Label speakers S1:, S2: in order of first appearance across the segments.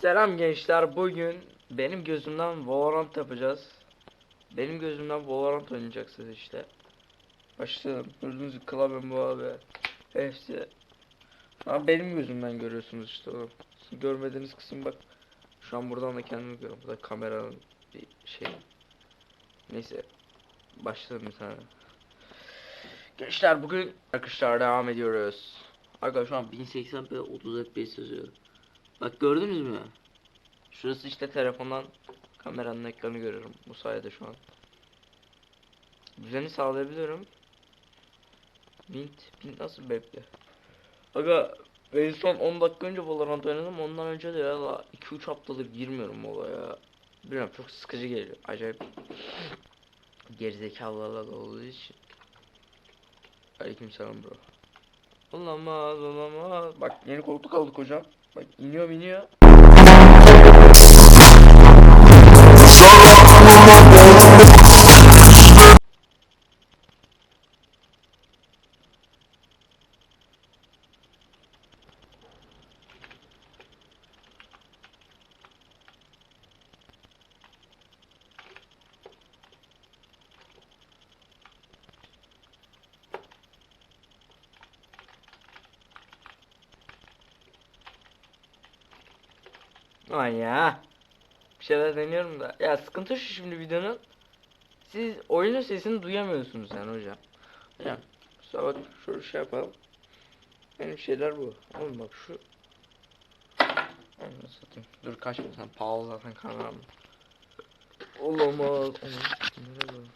S1: Selam gençler. Bugün benim gözümden Valorant yapacağız. Benim gözümden Valorant oynayacaksınız işte. Başlayalım. Gördüğünüz gibi klavyem bu abi. Hepsi. Ama benim gözümden görüyorsunuz işte onu. Sizin görmediğiniz kısım bak. Şu an buradan da kendimi görüyorum. Bu da kameranın bir şey. Neyse. Başlayalım bir tane. Gençler bugün arkadaşlar devam ediyoruz. Arkadaşlar şu an 1080p 30 fps yazıyor. Bak gördünüz mü? Şurası işte telefondan kameranın ekranı görüyorum bu sayede şu an. Düzeni sağlayabiliyorum. Mint, mint nasıl bekle? Aga ben son 10 dakika önce Valorant oynadım ondan önce de ya 2-3 haftadır girmiyorum olaya. Bilmiyorum çok sıkıcı geliyor. Acayip gerizekalılarla olduğu için. Aleykümselam bro. Olamaz olamaz. Bak yeni koltuk aldık hocam. Bak iniyor iniyor. Ay ya. Bir şeyler deniyorum da. Ya sıkıntı şu şimdi videonun. Siz oyunun sesini duyamıyorsunuz yani hocam. Hocam. Kusura bak şöyle şey yapalım. Benim şeyler bu. Oğlum bak şu. Anasını satayım. Dur kaçma sen pahalı zaten kameram. Olamaz. Anasını satayım, nereye bu?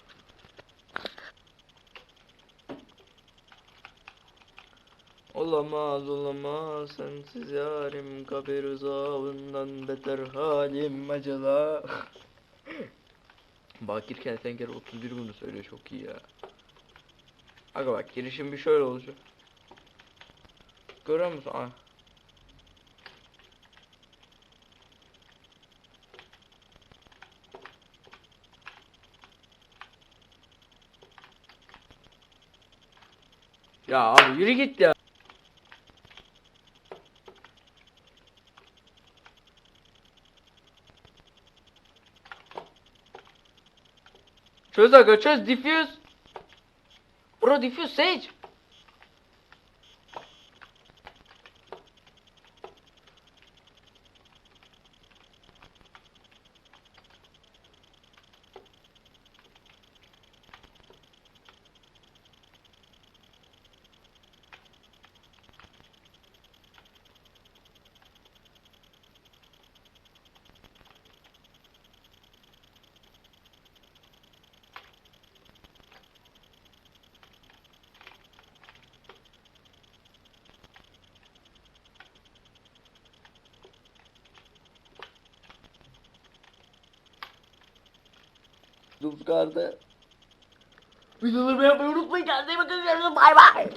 S1: Olamaz olamaz. Sensiz yarim kabir uzağından beter halim acıla. Bakir Kertenkele 31 bunu söylüyor çok iyi ya. Aga bak girişim bir şöyle olacak. Görüyor musun? Ah. Ya abi yürü git ya Çöz aga çöz diffuse. Bro diffuse sage. Dulgar'da Videolarımı yapmayı unutmayın. Kendinize bakın. Bay bay.